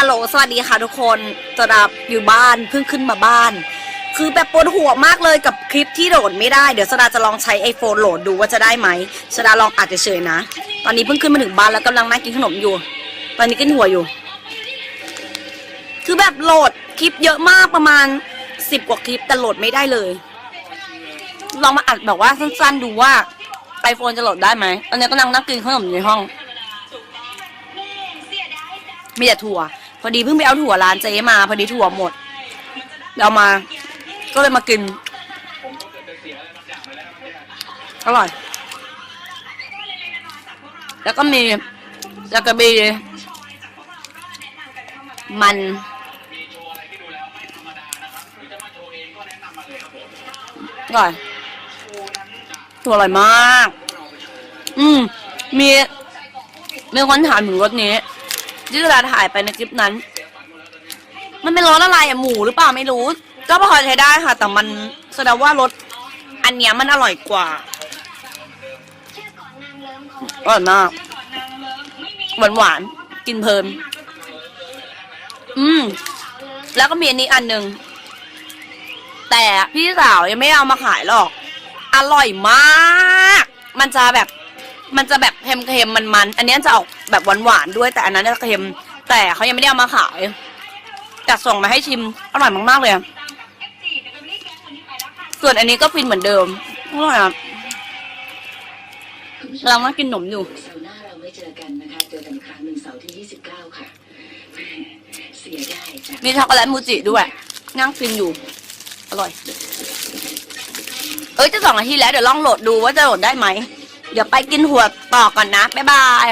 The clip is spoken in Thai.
ฮัลโหลสวัสดีค่ะทุกคนสดับอยู่บ้านเพิ่งขึ้นมาบ้าน คือแบบปวดหัวมากเลยกับคลิปที่โหลดไม่ได้ เดี๋ยวสดาจะลองใช้ iPhone โหลดดูว่าจะได้ไหมสดาลองอาจจะเฉยๆนะ ตอนนี้เพิ่งขึ้นมาถึงบ้านแล้วกำลังนั่งกินขนมอยู่ ตอนนี้กินหัวอยู่ คือแบบโหลดคลิปเยอะมากประมาณสิบกว่าคลิปแต่โหลดไม่ได้เลย ลองมาอัดแบบว่าสั้นๆดูว่า iPhone จะโหลดได้ไหมตอนนี้กำลังนั่งกินขนมอยู่ในห้องมีแต่ถั่ว พอดีเพิ่งไปเอาถั่วร้านเจ๊มา พอดีถั่วหมดเดี๋ยวเอามา ก็เลยมากิน อร่อย แล้วก็มีแล้วก็มีมัน อร่อยถั่วอร่อยมาก อืม มีมีคนถามถึงรสนี้ ที่เราถ่ายไปในคลิปนั้น มันเป็นรสอะไรอะหมูหรือเปล่าไม่รู้ ก็พอใช้ได้ค่ะ แต่มันแสดงว่ารสอันเนี้ยมันอร่อยกว่าอร่อยมากหวานหวานๆกินเพลินอืม แล้วก็มีอันนี้อันหนึ่งแต่พี่สาวยังไม่เอามาขายหรอก อร่อยมาก มันจะแบบ มันจะแบบเค็มๆมันๆอันนี้จะออกแบบหวานๆด้วย แต่อันนั้นจะเค็ม แต่เขายังไม่ได้เอามาขายจัดส่งมาให้ชิมอร่อยมากๆเลยอะส่วนอันนี้ก็ฟินเหมือนเดิมอร่อยอะเรามากินขนมอยู่เสาร์หน้าเราไม่เจอกันนะคะเจอกันอีกครั้งหนึ่งเสาร์ที่29ค่ะเสียดายจังมีช็อกโกแลตมูจิด้วยนั่งฟินอยู่ อร่อย เอ้ยจะสองนาทีแล้วเดี๋ยวลองโหลดดูว่าจะโหลดได้ไหม เดี๋ยวไปกินหัวต่อก่อนนะ บ๊ายบาย